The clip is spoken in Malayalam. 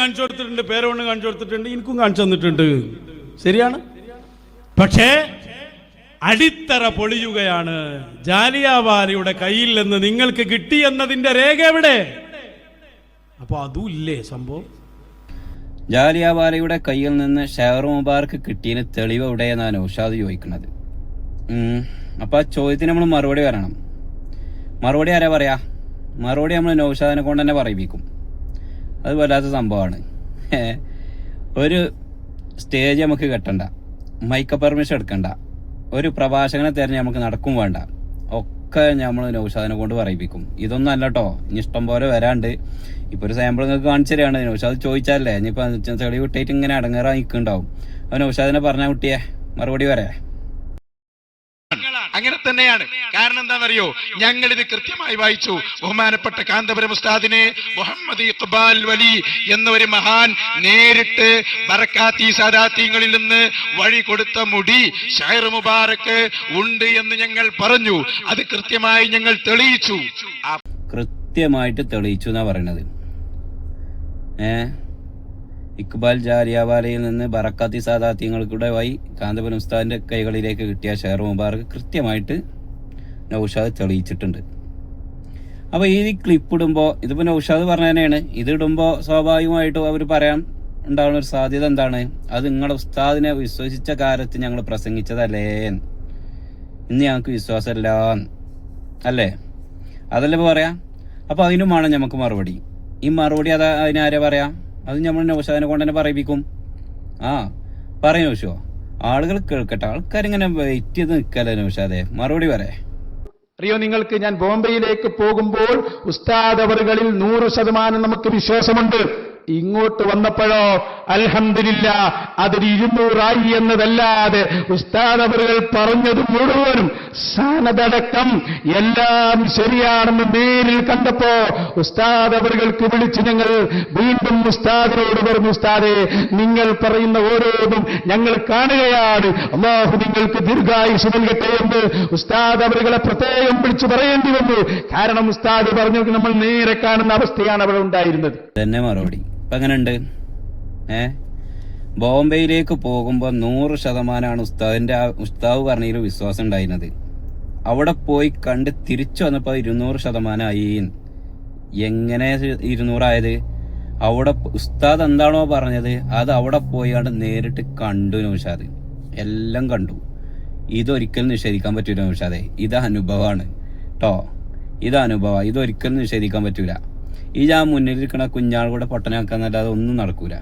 കാണിച്ചു കൊടുത്തിട്ടുണ്ട് പേരവണ്ണം കാണിച്ചു കൊടുത്തിട്ടുണ്ട് എനിക്കും കാണിച്ചു തന്നിട്ടുണ്ട്. ശരിയാണ്? പക്ഷേ അടിത്തറ പൊളിയുകയാണ്. ജാലിയാവാലിയുടെ കയ്യിൽ നിന്ന് നിങ്ങൾക്ക് കിട്ടി എന്നതിന്റെ രേഖ എവിടെ? അപ്പൊ അതും ഇല്ലേ സംഭവം? ജാലിയാവാലയുടെ കയ്യിൽ നിന്ന് ഷെയർ മുബാർക്ക് കിട്ടിയതിന് തെളിവ് എവിടെയെന്നാണ് ഉഷാദ് ചോദിക്കുന്നത്. അപ്പൊ ആ ചോദ്യത്തിന് നമ്മൾ മറുപടി വരണം മറുപടി ആരാ പറയാ? മറുപടി നമ്മൾ നൗഷാദിനെ കൊണ്ട് തന്നെ പറയിപ്പിക്കും. അത് വല്ലാത്ത സംഭവമാണ്. ഒരു സ്റ്റേജ് നമുക്ക് കെട്ടണ്ട. മൈക്ക പെർമിഷൻ എടുക്കണ്ട. ഒരു പ്രഭാഷകനെ തിരഞ്ഞ് നമുക്ക് നടക്കും വേണ്ട. ഒക്കെ നമ്മൾ നൗഷാദിനെ കൊണ്ട് പറയിപ്പിക്കും. ഇതൊന്നും അല്ല കേട്ടോ ഇനി ഇഷ്ടം പോലെ വരാണ്ട്. ഇപ്പൊ ഒരു സാമ്പിൾ നിങ്ങൾക്ക് കാണിച്ചു തരാണ്. നൗഷാദ് ചോദിച്ചാലേ ഇനിയിപ്പോ ചെളി വിട്ടിട്ട് ഇങ്ങനെ അടങ്ങേറാ നിൽക്കുന്നുണ്ടാവും അപ്പൊ നൗഷാദിനെ പറഞ്ഞ കുട്ടിയെ മറുപടി പറയാ. അങ്ങനെ തന്നെയാണ്. കാരണം എന്താണെന്നറിയോ? ഞങ്ങൾ ഇത് കൃത്യമായി വായിച്ചു. ബഹുമാനപ്പെട്ട കാന്തപുരം ഉസ്താദിനെ മുഹമ്മദ് ഇഖ്ബാൽ വലി എന്ന ഒരു മഹാൻ നേരിട്ട് ബറക്കാത്തി സാദാത്യങ്ങളിൽ നിന്ന് വഴി കൊടുത്ത മുടി ഷൈർ മുബാറക്ക് ഉണ്ട് എന്ന് ഞങ്ങൾ പറഞ്ഞു. അത് കൃത്യമായി ഞങ്ങൾ തെളിയിച്ചു. കൃത്യമായിട്ട് തെളിയിച്ചു എന്നാ പറയണത്. ഏ? ഇക്ബാൽ ജാരിയാവാലയിൽ നിന്ന് ബറക്കാത്തി സാദാത്യങ്ങൾക്കൂടെ വൈ കാന്തപുരം ഉസ്താദിന്റെ കൈകളിലേക്ക് കിട്ടിയ ഷെയർ മുബാറക്ക് കൃത്യമായിട്ട് നൗഷാദ് തെളിയിച്ചിട്ടുണ്ട്. അപ്പോൾ ഈ ക്ലിപ്പ് ഇടുമ്പോൾ ഇതിപ്പോ നൗഷാദ് പറഞ്ഞ തന്നെയാണ് ഇത് ഇടുമ്പോ സ്വാഭാവികമായിട്ടും അവർ പറയാൻ ഉണ്ടാവുന്ന ഒരു സാധ്യത എന്താണ്? അത് നിങ്ങളുടെ ഉസ്താദിനെ വിശ്വസിച്ച കാലത്ത് ഞങ്ങൾ പ്രസംഗിച്ചതല്ലേ? ഇന്ന് ഞങ്ങൾക്ക് വിശ്വാസമല്ല. അല്ലേ? അതല്ലേ പറയാം പറയാ? അപ്പൊ അതിനുമാണ് നമുക്ക് മറുപടി. ഈ മറുപടി അതാ അതിനാരെ പറയാ? അത് നമ്മൾ നൗഷാദിനെ കൊണ്ട് തന്നെ പറയിപ്പിക്കും. ആ പറയും നൗഷോ. ആളുകൾ കേൾക്കട്ടെ. ആൾക്കാരിങ്ങനെ വെയിറ്റ് ചെയ്ത് നിൽക്കല്ലേ നൗഷാദെ. മറുപടി പറയേ. റിയോ നിങ്ങൾക്ക് ഞാൻ ബോംബെയിലേക്ക് പോകുമ്പോൾ ഉസ്താദ് അവറുകളിൽ നൂറ് ശതമാനം നമുക്ക് വിശ്വാസമുണ്ട്. ഇങ്ങോട്ട് വന്നപ്പോഴോ അൽഹംദുലില്ല അതൊരു ഇരുന്നൂറായി എന്നതല്ലാതെ ഉസ്താദ് അവറുകൾ പറഞ്ഞത് മുഴുവനും സാനതടക്കം എല്ലാം ശരിയാണെന്ന് നേരിൽ കണ്ടപ്പോ ഉസ്താദ് അവറുകൾക്ക് വിളിച്ച് ഞങ്ങൾ വീണ്ടും ഉസ്താദിനോട് പറഞ്ഞു ഉസ്താദെ നിങ്ങൾ പറയുന്ന ഓരോന്നും ഞങ്ങൾ കാണുകയാണ്. അള്ളാഹു നിങ്ങൾക്ക് ദീർഘായുസ് നൽകട്ടെ എന്ന് ഉസ്താദ് അവരുകളെ പ്രത്യേകം വിളിച്ചു പറയേണ്ടി വന്നു. കാരണം ഉസ്താദ് പറഞ്ഞു നമ്മൾ നേരെ കാണുന്ന അവസ്ഥയാണ് അവിടെ ഉണ്ടായിരുന്നത്. തന്നെ മറുപടി. ഇപ്പൊ എങ്ങനെയുണ്ട്? ഏ? ബോംബെയിലേക്ക് പോകുമ്പോൾ നൂറ് ശതമാനമാണ് ഉസ്താദിന്റെ ആ ഉസ്താവ് പറഞ്ഞതിൽ വിശ്വാസം ഉണ്ടായിരുന്നത്. അവിടെ പോയി കണ്ട് തിരിച്ചു വന്നപ്പോൾ ഇരുന്നൂറ് ശതമാനമായി എങ്ങനെ ഇരുന്നൂറായത്? അവിടെ ഉസ്താദ് എന്താണോ പറഞ്ഞത് അത് അവിടെ പോയി കണ്ട് നേരിട്ട് കണ്ടു നൗഷാദ്. എല്ലാം കണ്ടു. ഇതൊരിക്കലും നിഷേധിക്കാൻ പറ്റൂല നോഷാദ്. ഇത് അനുഭവമാണ് കേട്ടോ ഇത് അനുഭവം. ഇതൊരിക്കലും നിഷേധിക്കാൻ പറ്റൂല. ഈ ഞാൻ മുന്നിലിരിക്കണ കുഞ്ഞാൾ കൂടെ പൊട്ടനാക്കാന്നല്ലാതെ ഒന്നും നടക്കൂല.